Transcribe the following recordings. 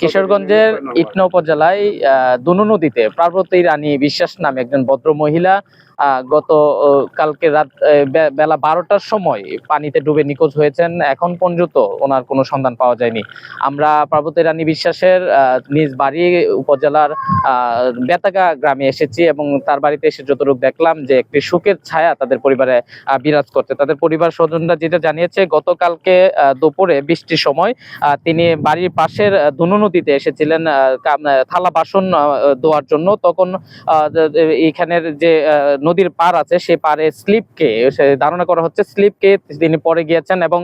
কিশোরগঞ্জের ইটনা উপজেলায় আহ, দুনু নদীতে পার্বতী রানী বিশ্বাস নামে একজন ভদ্র মহিলা গত কালকে রাত বেলা বারোটার সময় পানিতে ডুবে নিখোঁজ হয়েছেন এখন পর্যন্ত ওনার কোনো সন্ধান পাওয়া যায়নি। আমরা পার্বতী রানী বিশ্বাসের নিজ বাড়ি উপজেলার বেতাগা গ্রামে এসেছি এবং তার বাড়িতে এসে যতটুকু দেখলাম যে একটি সুখের ছায়া তাদের পরিবারে বিরাজ করতে তাদের পরিবার স্বজনরা যেটা জানিয়েছে গতকালকে দুপুরে বৃষ্টির সময় তিনি বাড়ির পাশের ধনু নদীতে এসেছিলেন থালা বাসন ধোয়ার জন্য। তখন আহ, যে- নদীর পার আছে সেই পারে স্লিপকে ধারণা করা হচ্ছে স্লিপকে তিনি পরে গিয়েছেন এবং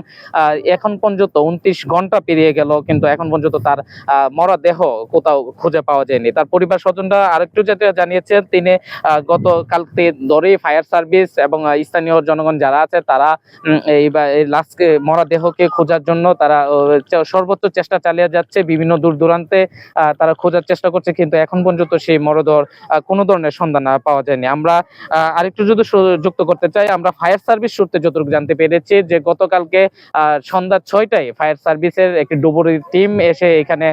এখন পর্যন্ত উনত্রিশ ঘণ্টা পেরিয়ে গেল কিন্তু এখন পর্যন্ত তার আহ, মরা দেহ কোথাও খুঁজে পাওয়া যায়নি। তার পরিবার স্বজনরা আরেকটু যেটা জানিয়েছেন তিনি গতকালকে ধরেই ফায়ার সার্ভিস এবং স্থানীয় জনগণ যারা আছে তারা এই লাশকে মরা দেহকে খোঁজার জন্য তারা সর্বোচ্চ চেষ্টা চালিয়ে যাচ্ছে বিভিন্ন দূর দূরান্তে তারা খোঁজার চেষ্টা করছে কিন্তু এখন পর্যন্ত সেই মরদেহর আহ, কোনো ধরনের সন্ধান পাওয়া যায়নি। আমরা আরেকটু যদি যুক্ত করতে চাই আমরা ফায়ার সার্ভিস সূত্রে যতটুকু জানতে পেরেছি যে গতকালকে সন্ধ্যা ছয়টায় ফায়ার সার্ভিসের একটি ডুবুরি টিম এসে এখানে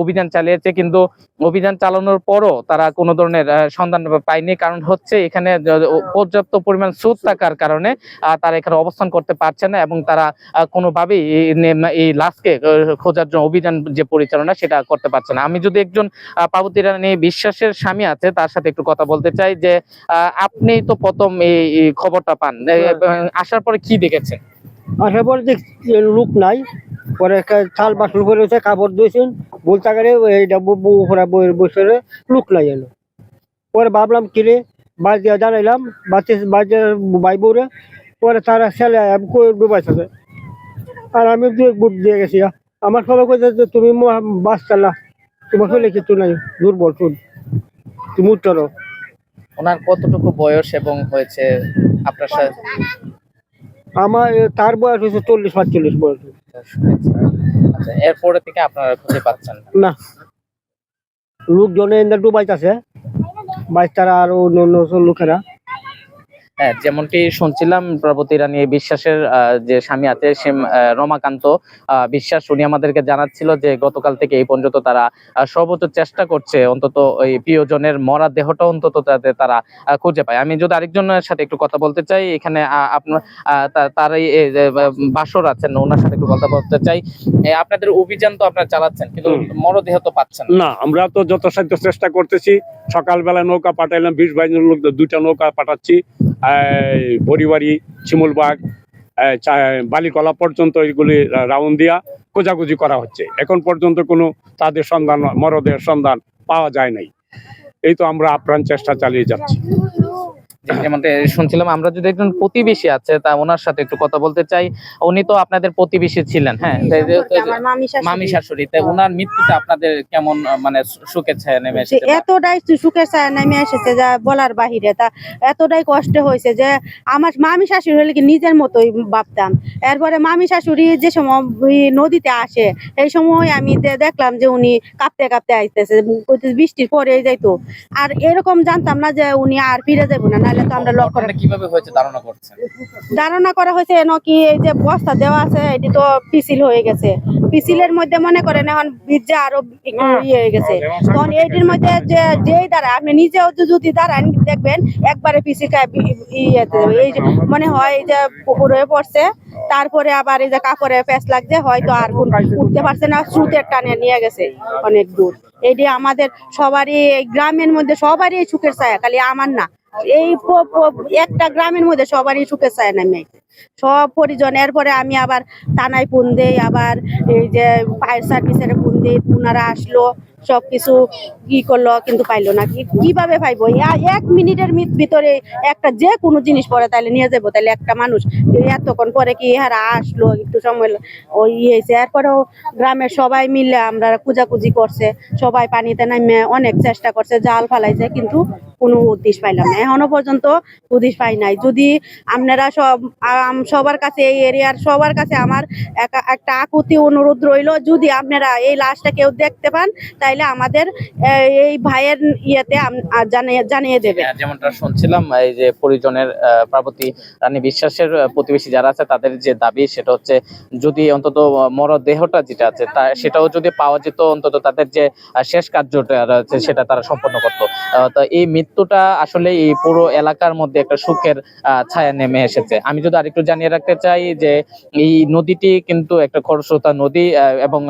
অভিযান চালিয়েছে। কিন্তু অভিযান চালানোর পরও তারা কোনো ধরনের সন্ধান পায়নি। কারণ হচ্ছে এখানে পর্যাপ্ত পরিমাণ স্রোত থাকার কারণে তারা এখানে অবস্থান করতে পারছে না এবং তারা কোনোভাবেই এই লাশকে খোঁজার জন্য অভিযান যে পরিচালনা সেটা করতে পারছে না। আমি যদি একজন পার্বতী রানী বিশ্বাসের স্বামী আছে তার সাথে একটু কথা বলতে চাই যে আহ, আপনি তো প্রথম এই খবরটা পান। আসার পরে কি দেখেছেন? আসার পরে দেখছি লোক নাই। পরে চাল বাসন করে হচ্ছে কাপড় ধুয়েছেন। বলতে গেলে এইটা উপরে বইয়ের বসে লোক নাই এলো। পরে ভাবলাম কিরে বাস দিয়ে জানাইলাম বাচ্চা বাচ্চা ভাই বউরে। পরে তারা ছেলে ডুবাইছে আর আমি দু বুট দিয়ে গেছি আমার সবাই কইছে যে তুমি বাস চালা। তোমার শরীরে কিছু নাই দুর্বল শুন তুমি উত্তর ওনার কতটুকু বয়স এবং হয়েছে আপনার সাথে? আমার তার বয়স হয়েছে চল্লিশ পাঁচচল্লিশ বয়স আচ্ছা এরপরে থেকে আপনারা খুঁজে পাচ্ছেন না। লোকজনে বাইক ডুবাইতেছে। বাইশ তারা আর অন্য অন্য লোকেরা। যেমনটি শুনছিলাম প্রভৃতি রানী বিশ্বাসের যে স্বামী আছে সে রমাকান্ত বিশ্বাস উনি আমাদেরকে জানাচ্ছিল যে গতকাল থেকে এই পর্যন্ত তারা সর্বোচ্চ চেষ্টা করছে অন্তত ওই প্রিয়জনের মরা দেহটা অন্তত যাতে তারা খুঁজে পায় আমি যদি আরেকজনের সাথে একটু কথা বলতে চাই এখানে আপনার তার এই বাসর আছেন ওনার সাথে একটু কথা বলতে চাই আপনাদের অভিযান তো আপনারা চালাচ্ছেন কিন্তু। মরদেহ তো পাচ্ছেন না। না আমরা তো যথাসাধ্য চেষ্টা করতেছি সকালবেলা নৌকা পাঠাইলাম বিশ বাইশ জন লোক দুইটা নৌকা পাঠাচ্ছি এই বড়িবাড়ি শিমুলবাগ বালিকলা পর্যন্ত এগুলি রাউন্ড দিয়া খোঁজাখুঁজি করা হচ্ছে। এখন পর্যন্ত কোনো তাদের সন্ধান মরদের সন্ধান পাওয়া যায় নাই। এই তো আমরা আপ্রাণ চেষ্টা চালিয়ে যাচ্ছি। যেমনটা শুনছিলাম আমরা যদি একজন প্রতিবেশী আছে তা ওনার সাথে একটু কথা বলতে চাই। উনি তো আপনাদের প্রতিবেশী ছিলেন হ্যাঁ? মামি শাশুড়ি। তাই ওনার মৃত্যুতে আপনাদের কেমন মানে সুখে ছায়া নেমে এসেছে এতটাই সুখের ছায়া নেমে এসেছে যা বলার বাহিরে তা এতটাই কষ্ট হয়েছে যে আমার মামি শাশুড়ি হলে কি নিজের মতোই ভাবতাম। এরপরে মামি শাশুড়ি যে সময় নদীতে আসে এই সময় আমি দেখলাম যে উনি কাঁপতে কাঁপতে আইতেছে বৃষ্টির পরে যাইতো। আর এরকম জানতাম না যে উনি আর ফিরে যাব না নাহলে তো আমরা ঘটনাটা কীভাবে হয়েছে ধারণা করছেন? ধারণা করা হয়েছে এন কি এই যে বস্তা দেওয়া আছে এটি তো পিছিল হয়ে গেছে। পিছিলের মধ্যে মনে করেন এখন বীজা আরও একটু ইয়ে হয়ে গেছে। তখন এইটির মধ্যে যে যেই দ্বারা আপনি নিজেও যদি- দাঁড়ান দেখবেন একবারে পিছিল ইয়েতে এই মনে হয় এই যে পুকুর হয়ে পড়ছে তারপরে আবার এই যে কাপড়ে প্যাঁচ লাগছে হয়তো আর কোন উঠতে পারছে না স্রোতের টানে নিয়ে গেছে অনেক দূর। এইটি আমাদের সবারই এই গ্রামের মধ্যে সবারই সুখের ছায়া খালি আমার না। এই একটা গ্রামের মধ্যে সবারই সুখে চায় না মেয়ে সব পরিজন, এরপরে আমি আবার টানায় ফোন দেই, আবার এই যে ফায়ার সার্ভিসের ফোন দিই, ওনারা আসলো, সবকিছু কি করল, কিন্তু পাইলো না। কীভাবে পাইবো? এক মিনিটের ভিতরে একটা যে কোনো জিনিস পরে তাহলে নিয়ে যাব তাহলে একটা মানুষ এতক্ষণ পরে কি হারা আসলো, একটু সময় ওই হয়েছে এরপরেও গ্রামের সবাই মিলে আমরা খুঁজাখুঁজি করছে। সবাই পানিতে নামে অনেক চেষ্টা করছে, জাল ফালাইছে, কিন্তু কোনো উদ্দেশ্য পাইলাম না। এখনও পর্যন্ত উদ্দেশ্য পাই নাই। যদি আপনারা সব সবার কাছে এই এরিয়ার সবার কাছে আমার একা- একটা আকুতি অনুরোধ রইল, যদি আপনারা এই লাশটা কেউ দেখতে পান, তাইলে আমাদের এই ভাইয়ের ইয়েতে জানিয়ে দেবে। হ্যাঁ, যেমনটা শুনছিলাম এই যে পরিজনের রানী বিশ্বাসের প্রতিবেশী যারা আছে তাদের যে দাবি সেটা হচ্ছে যদি অন্তত মরদেহটা যেটা আছে তা সেটাও যদি পাওয়া যেত অন্তত তাদের যে শেষ কার্যটা রয়েছে সেটা তারা সম্পন্ন করত। তো এই মৃত্যুটা আসলে এই পুরো এলাকার মধ্যে একটা সুখের ছায়া নেমে এসেছে। আমি যদি আরেকটু জানিয়ে রাখতে চাই যে এই নদীটি কিন্তু একটা খরস্রোতা নদী এবং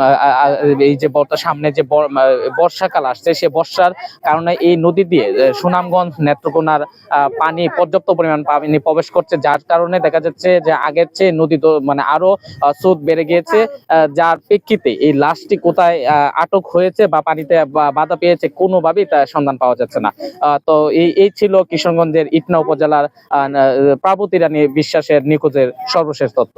এই যে সামনে যে বর- বর্ষাকাল আসছে সে বর্ষার কারণে এই নদী দিয়ে সুনামগঞ্জ নেত্রকোনার পানি পর্যাপ্ত পরিমাণ পানি প্রবেশ করছে, যার কারণে দেখা যাচ্ছে যে আগের চেয়ে নদী মানে আরও স্রোত বেড়ে গিয়েছে যার প্রেক্ষিতে এই লাশটি কোথায় আটক হয়েছে বা পানিতে বাধা পেয়েছে কোনোভাবেই তার সন্ধান পাওয়া যাচ্ছে না। তো এই এই ছিল কিশোরগঞ্জের ইটনা উপজেলার পার্বতী রানী বিশ্বাসের নিখোঁজের সর্বশেষ তথ্য।